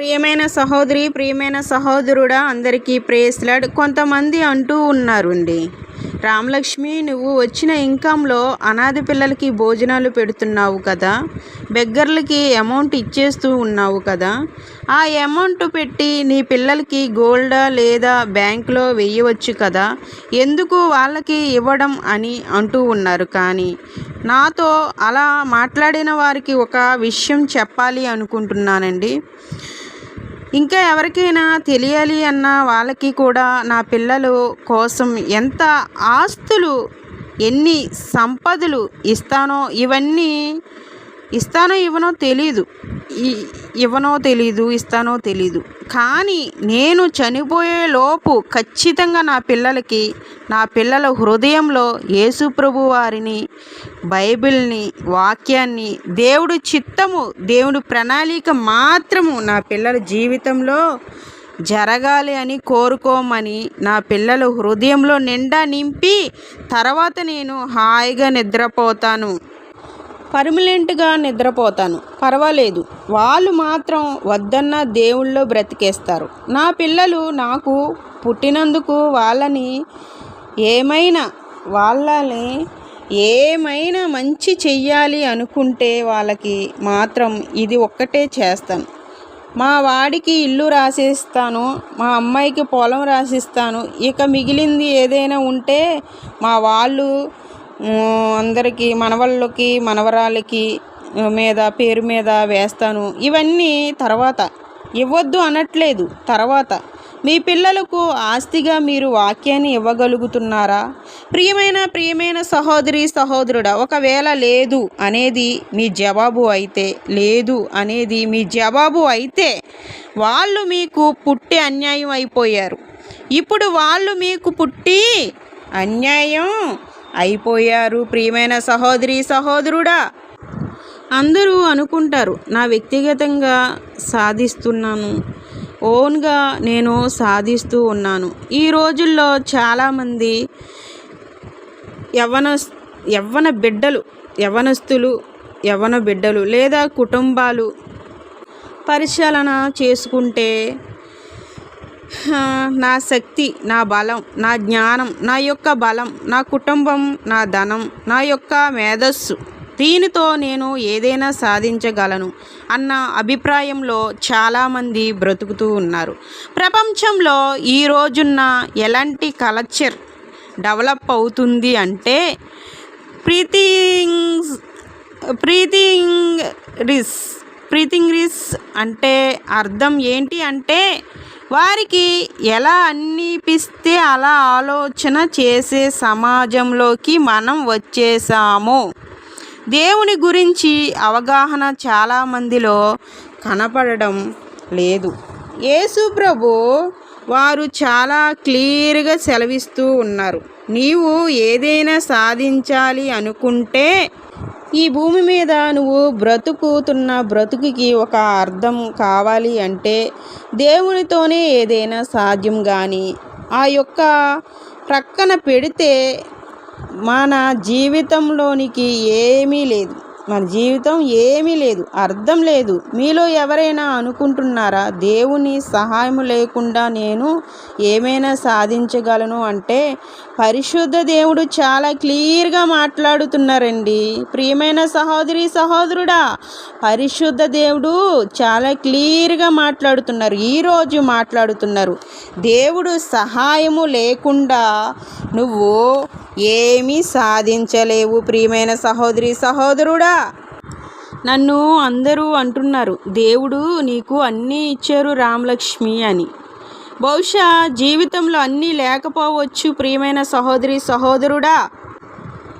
ప్రియమైన సహోదరి ప్రియమైన సహోదరుడా అందరికీ ప్రేస్లాడ్ కొంతమంది అంటూ ఉన్నారండి రామలక్ష్మి నువ్వు వచ్చిన ఇన్కంలో అనాథ పిల్లలకి భోజనాలు పెడుతున్నావు కదా బెగ్గర్లకి అమౌంట్ ఇచ్చేస్తూ ఉన్నావు కదా ఆ అమౌంట్ పెట్టి నీ పిల్లలకి గోల్డా లేదా బ్యాంకులో వెయ్యవచ్చు కదా ఎందుకు వాళ్ళకి ఇవ్వడం అని అంటూ ఉన్నారు. కానీ నాతో అలా మాట్లాడిన వారికి ఒక విషయం చెప్పాలి అనుకుంటున్నానండి. ఇంకా ఎవరికైనా తెలియాలి అన్న వాళ్ళకి కూడా నా పిల్లలు కోసం ఎంత ఆస్తులు ఎన్ని సంపదలు ఇస్తానో ఇవన్నీ ఇస్తానో ఇవ్వనో తెలీదు. ఇవ్వనో తెలీదు ఇస్తానో తెలీదు. కానీ నేను చనిపోయే లోపు ఖచ్చితంగా నా పిల్లలకి నా పిల్లల హృదయంలో యేసుప్రభు వారిని బైబిల్ని వాక్యాన్ని దేవుడు చిత్తము దేవుడు ప్రణాళిక మాత్రము నా పిల్లల జీవితంలో జరగాలి అని కోరుకోమని నా పిల్లల హృదయంలో నిండా నింపి తర్వాత నేను హాయిగా నిద్రపోతాను. పర్మనెంట్గా నిద్రపోతాను. పర్వాలేదు. వాళ్ళు మాత్రం వద్దన్న దేవుళ్ళో బ్రతికేస్తారు. నా పిల్లలు నాకు పుట్టినందుకు వాళ్ళని ఏమైనా వాళ్ళని ఏమైనా మంచి చెయ్యాలి అనుకుంటే వాళ్ళకి మాత్రం ఇది ఒక్కటే చేస్తాను. మా వాడికి ఇల్లు రాసిస్తాను మా అమ్మాయికి పొలం రాసిస్తాను. ఇక మిగిలింది ఏదైనా ఉంటే మా వాళ్ళు అందరికీ మనవళ్ళకి మనవరాలకి మీద పేరు మీద వేస్తాను. ఇవన్నీ తర్వాత. ఇవ్వద్దు అనట్లేదు. తర్వాత. మీ పిల్లలకు ఆస్తిగా మీరు వాక్యాన్ని ఇవ్వగలుగుతున్నారా? ప్రియమైన ప్రియమైన సహోదరి సహోదరుడా ఒకవేళ లేదు అనేది మీ జవాబు అయితే లేదు అనేది మీ జవాబు అయితే వాళ్ళు మీకు పుట్టి అన్యాయం అయిపోయారు. ఇప్పుడు వాళ్ళు మీకు పుట్టి అన్యాయం అయిపోయారు. ప్రియమైన సహోదరి సహోదరుడా అందరూ అనుకుంటారు నా వ్యక్తిగతంగా సాధిస్తున్నాను. ఓన్గా నేను సాధిస్తూ ఉన్నాను. ఈ రోజుల్లో చాలామంది యవ్వన యవ్వన బిడ్డలు యవ్వనస్తులు యవ్వన బిడ్డలు లేదా కుటుంబాలు పరిశీలన చేసుకుంటే నా శక్తి నా బలం నా జ్ఞానం నా యొక్క బలం నా కుటుంబం నా ధనం నా యొక్క మేధస్సు. దీనితో నేను ఏదైనా సాధించగలను అన్న అభిప్రాయంలో చాలామంది బ్రతుకుతూ ఉన్నారు. ప్రపంచంలో ఈ రోజున్న ఎలాంటి కల్చర్ డెవలప్ అవుతుంది అంటే ప్రీతింగ్ ప్రీతింగ్ రిస్ ప్రీతింగ్ రిస్ అంటే అర్థం ఏంటి అంటే వారికి ఎలా అనిపిస్తే అలా ఆలోచన చేసే సమాజంలోకి మనం వచ్చేసాము. దేవుని గురించి అవగాహన చాలామందిలో కనపడడం లేదు. యేసు ప్రభు వారు చాలా క్లియర్గా సెలవిస్తూ ఉన్నారు. నీవు ఏదైనా సాధించాలి అనుకుంటే ఈ భూమి మీద నువ్వు బ్రతుకుతున్న బ్రతుకుకి ఒక అర్థం కావాలి అంటే దేవునితోనే ఏదైనా సాధ్యం కానీ ఆ యొక్క ప్రక్కన పెడితే మన జీవితంలోనికి ఏమీ లేదు. మన జీవితం ఏమీ లేదు అర్థం లేదు. మీలో ఎవరైనా అనుకుంటున్నారా దేవుని సహాయం లేకుండా నేను ఏమైనా సాధించగలను అంటే? పరిశుద్ధ దేవుడు చాలా క్లియర్గా మాట్లాడుతున్నారండి. ప్రియమైన సహోదరి సహోదరుడా పరిశుద్ధ దేవుడు చాలా క్లియర్గా మాట్లాడుతున్నారు ఈరోజు మాట్లాడుతున్నారు. దేవుడు సహాయము లేకుండా నువ్వు ఏమీ సాధించలేవు ప్రియమైన సహోదరి సహోదరుడా. నన్ను అందరూ అంటున్నారు దేవుడు నీకు అన్నీ ఇచ్చారు రామలక్ష్మి అని. బహుశా జీవితంలో అన్నీ లేకపోవచ్చు ప్రియమైన సహోదరి సహోదరుడా.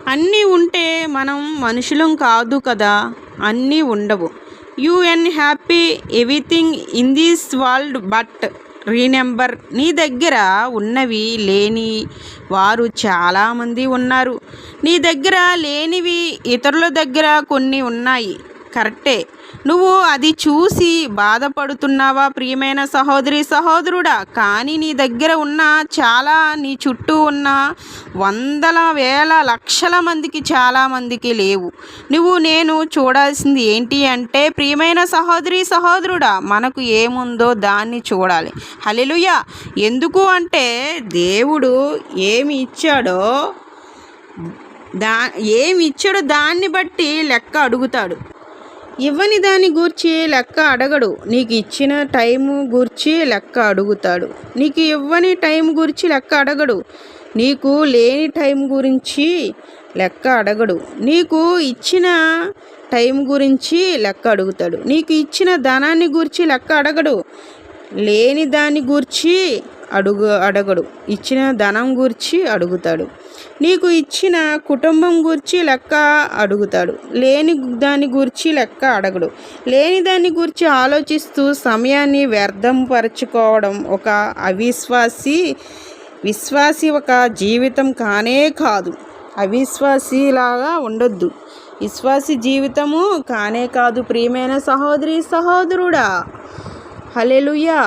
అన్నీ ఉంటే మనం మనుషులం కాదు కదా అన్నీ ఉండవు. You and happy everything in this world but remember నీ దగ్గర ఉన్నవి లేని వారు చాలామంది ఉన్నారు. నీ దగ్గర లేనివి ఇతరుల దగ్గర కొన్ని ఉన్నాయి. కరెక్టే. నువ్వు అది చూసి బాధపడుతున్నావా? ప్రియమైన సహోదరి సహోదరుడా కానీ నీ దగ్గర ఉన్న చాలా నీ చుట్టూ ఉన్న వందల వేల లక్షల మందికి చాలామందికి లేవు. నువ్వు నేను చూడాల్సింది ఏంటి అంటే ప్రియమైన సహోదరి సహోదరుడా మనకు ఏముందో దాన్ని చూడాలి. హలెలుయ ఎందుకు అంటే దేవుడు ఏమి ఇచ్చాడో దా ఏమి ఇచ్చాడో దాన్ని బట్టి లెక్క అడుగుతాడు. ఇవ్వని దాని గూర్చి లెక్క అడగడు. నీకు ఇచ్చిన టైము గూర్చి లెక్క అడుగుతాడు. నీకు ఇవ్వని టైం గురించి లెక్క అడగడు. నీకు లేని టైం గురించి లెక్క అడగడు. నీకు ఇచ్చిన టైం గురించి లెక్క అడుగుతాడు. నీకు ఇచ్చిన ధనాన్ని గురించి లెక్క అడగడు. లేని దాని గూర్చి అడుగు అడగడు. ఇచ్చిన ధనం గురించి అడుగుతాడు. నీకు ఇచ్చిన కుటుంబం గురించి లెక్క అడుగుతాడు. లేని దాని గురించి లెక్క అడగడు. లేని దాని గురించి ఆలోచిస్తూ సమయాన్ని వ్యర్థం పరచుకోవడం ఒక అవిశ్వాసి విశ్వాసి ఒక జీవితం కానే కాదు. అవిశ్వాసిలాగా ఉండొద్దు. విశ్వాసి జీవితము కానే కాదు. ప్రియమైన సహోదరి సహోదరుడా! హలెలుయా